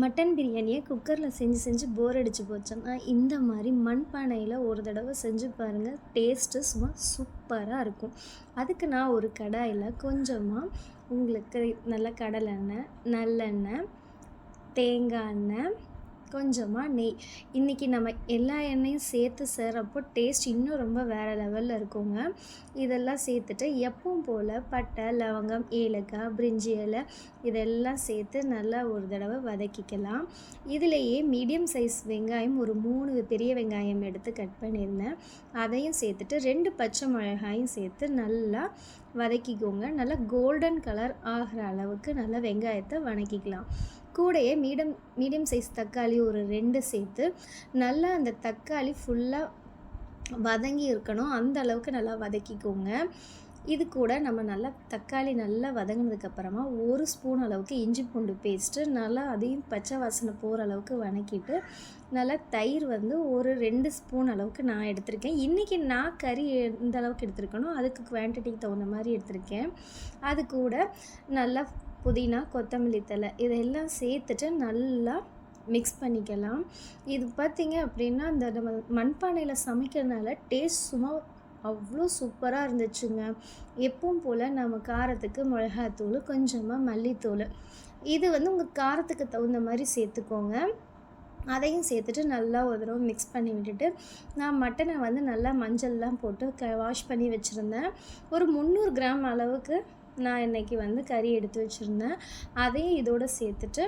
Mutton பிரியாணியை குக்கரில் செஞ்சு செஞ்சு போர் அடித்து போச்சோம்னா இந்த மாதிரி மண்பானையில் ஒரு தடவை செஞ்சு பாருங்கள் டேஸ்ட்டு சும்மா சூப்பராக இருக்கும். அதுக்கு நான் ஒரு கடாயில் கொஞ்சமாக உங்களுக்கு நல்ல கடலெண்ணெய் நல்லெண்ணெய் தேங்காய் எண்ணெய் கொஞ்சமாக நெய். இன்றைக்கி நம்ம எல்லா எண்ணெயும் சேர்த்து சேர்றப்போ டேஸ்ட் இன்னும் ரொம்ப வேறு லெவலில் இருக்குங்க. இதெல்லாம் சேர்த்துட்டு எப்பவும் போல் பட்டை லவங்கம் ஏலக்காய் பிரிஞ்சி இலை இதெல்லாம் சேர்த்து நல்லா ஒரு தடவை வதக்கிக்கலாம். இதிலேயே மீடியம் சைஸ் வெங்காயம் ஒரு மூணு பெரிய வெங்காயம் எடுத்து கட் பண்ணியிருந்தேன். அதையும் சேர்த்துட்டு ரெண்டு பச்சை மிளகாயும் சேர்த்து நல்லா வதக்கிக்கோங்க. நல்லா கோல்டன் கலர் ஆகிற அளவுக்கு நல்லா வெங்காயத்தை வதக்கிக்கலாம் கூடையே மீடியம் மீடியம் சைஸ் தக்காளி ஒரு ரெண்டு சேர்த்து நல்லா அந்த தக்காளி ஃபுல்லாக வதங்கி இருக்கணும். அந்த அளவுக்கு நல்லா வதக்கிக்கோங்க. இது கூட நம்ம நல்லா தக்காளி நல்லா வதங்கினதுக்கப்புறமா ஒரு ஸ்பூன் அளவுக்கு இஞ்சி பூண்டு பேஸ்ட்டு நல்லா அதையும் பச்சை வாசனை போகிற அளவுக்கு வதக்கிட்டு நல்லா தயிர் வந்து ஒரு ரெண்டு ஸ்பூன் அளவுக்கு நான் எடுத்திருக்கேன். இன்றைக்கி நான் கறி எந்த அளவுக்கு எடுத்திருக்கணும் அதுக்கு குவான்டிட்டிக்கு தகுந்த மாதிரி எடுத்திருக்கேன். அது கூட நல்லா புதினா கொத்தமல்லி தழை இதெல்லாம் சேர்த்துட்டு நல்லா மிக்ஸ் பண்ணிக்கலாம். இது பார்த்திங்க அப்படின்னா அந்த நம்ம மண்பானையில் சமைக்கிறதுனால டேஸ்ட் சும்மா அவ்வளோ சூப்பராக இருந்துச்சுங்க. எப்பவும் போல் நம்ம காரத்துக்கு மிளகாத்தூள் கொஞ்சமாக மல்லித்தூள். இது வந்து உங்கள் காரத்துக்கு தகுந்த மாதிரி சேர்த்துக்கோங்க. அதையும் சேர்த்துட்டு நல்லா ஒரு தடவை மிக்ஸ் பண்ணி விட்டுட்டு நான் மட்டனை வந்து நல்லா மஞ்சள்லாம் போட்டு க வாஷ் பண்ணி வச்சுருந்தேன். ஒரு முந்நூறு கிராம் அளவுக்கு நான் இன்றைக்கி வந்து கறி எடுத்து வச்சுருந்தேன். அதையும் இதோடு சேர்த்துட்டு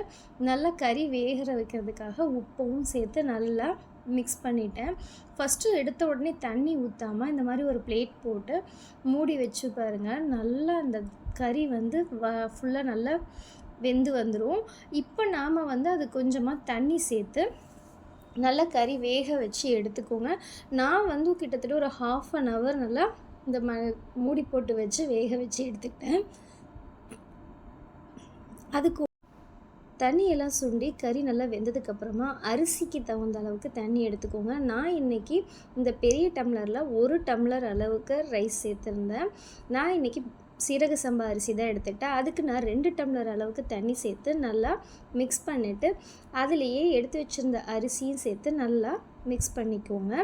நல்லா கறி வேகிற வைக்கிறதுக்காக உப்பவும் சேர்த்து நல்லா மிக்ஸ் பண்ணிட்டேன். ஃபஸ்ட்டு எடுத்த உடனே தண்ணி ஊற்றாமல் இந்த மாதிரி ஒரு பிளேட் போட்டு மூடி வச்சு பாருங்கள் நல்லா அந்த கறி வந்து வ ஃபுல்லாக நல்லா வெந்து வந்துடும் இப்போ நாம் வந்து அது கொஞ்சமாக தண்ணி சேர்த்து நல்லா கறி வேக வச்சு எடுத்துக்கோங்க. நான் வந்து கிட்டத்தட்ட ஒரு ஹாஃப் அன் ஹவர் நல்லா இந்த ம மூடி போட்டு வச்சு வேக வச்சு எடுத்துக்கிட்டேன். அதுக்கு தண்ணியெல்லாம் சுண்டி கறி நல்லா வெந்ததுக்கப்புறமா அரிசிக்கு தகுந்த அளவுக்கு தண்ணி எடுத்துக்கோங்க. நான் இன்றைக்கி இந்த பெரிய டம்ளரில் ஒரு டம்ளர் அளவுக்கு ரைஸ் சேர்த்துருந்தேன். நான் இன்றைக்கி சீரக சம்பா அரிசி தான் எடுத்துக்கிட்டேன். அதுக்கு நான் ரெண்டு டம்ளர் அளவுக்கு தண்ணி சேர்த்து நல்லா மிக்ஸ் பண்ணிவிட்டு அதுலேயே எடுத்து வச்சுருந்த அரிசியும் சேர்த்து நல்லா மிக்ஸ் பண்ணிக்கோங்க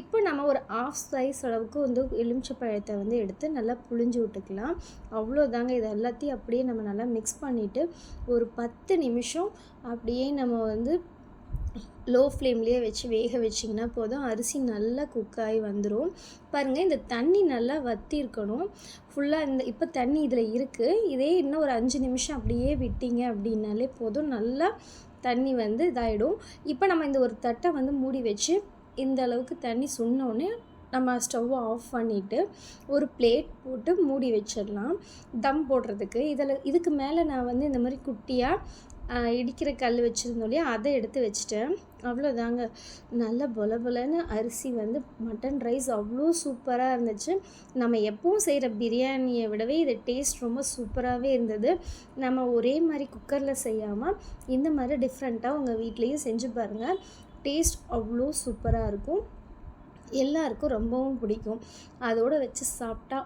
இப்போ நம்ம ஒரு ஆஃப் சைஸ் அளவுக்கு வந்து எலுமிச்சை பழத்தை வந்து எடுத்து நல்லா புழிஞ்சு விட்டுக்கலாம். அவ்வளோதாங்க. இது எல்லாத்தையும் அப்படியே நம்ம நல்லா மிக்ஸ் பண்ணிவிட்டு ஒரு பத்து நிமிஷம் அப்படியே நம்ம வந்து லோ ஃப்ளேம்லேயே வச்சு வேக வச்சிங்கன்னா போதும். அரிசி நல்லா குக்காகி வந்துடும் பாருங்கள் இந்த தண்ணி நல்லா வற்றி இருக்கணும். ஃபுல்லாக இந்த இப்போ தண்ணி இதில் இருக்குது இதே இன்னும் ஒரு அஞ்சு நிமிஷம் அப்படியே விட்டீங்க அப்படின்னாலே போதும். நல்லா தண்ணி வந்து இதாகிடும் இப்போ நம்ம இந்த ஒரு தட்டை வந்து மூடி வச்சு இந்த அளவுக்கு தண்ணி சொன்னோடனே நம்ம ஸ்டவ்வை ஆஃப் பண்ணிவிட்டு ஒரு பிளேட் போட்டு மூடி வச்சிடலாம். தம் போடுறதுக்கு. இதில் இதுக்கு மேலே நான் வந்து இந்த மாதிரி குட்டியாக இடிக்கிற கல் வச்சுருந்தோம் இல்லையா? அதை எடுத்து வச்சுட்டேன். அவ்வளோதாங்க. நல்ல பொல பொலன்னு அரிசி வந்து மட்டன் ரைஸ் அவ்வளோ சூப்பராக இருந்துச்சு. நம்ம எப்பவும் செய்கிற பிரியாணியை விடவே இது டேஸ்ட் ரொம்ப சூப்பராகவே இருந்தது. நம்ம ஒரே மாதிரி குக்கரில் செய்யாமல் இந்த மாதிரி டிஃப்ரெண்ட்டாக உங்கள் வீட்லேயும் செஞ்சு பாருங்கள் டேஸ்ட் அவ்வளோ சூப்பராக இருக்கும். எல்லாருக்கும் ரொம்பவும் பிடிக்கும். அதோடு வச்சு சாப்பிட்டா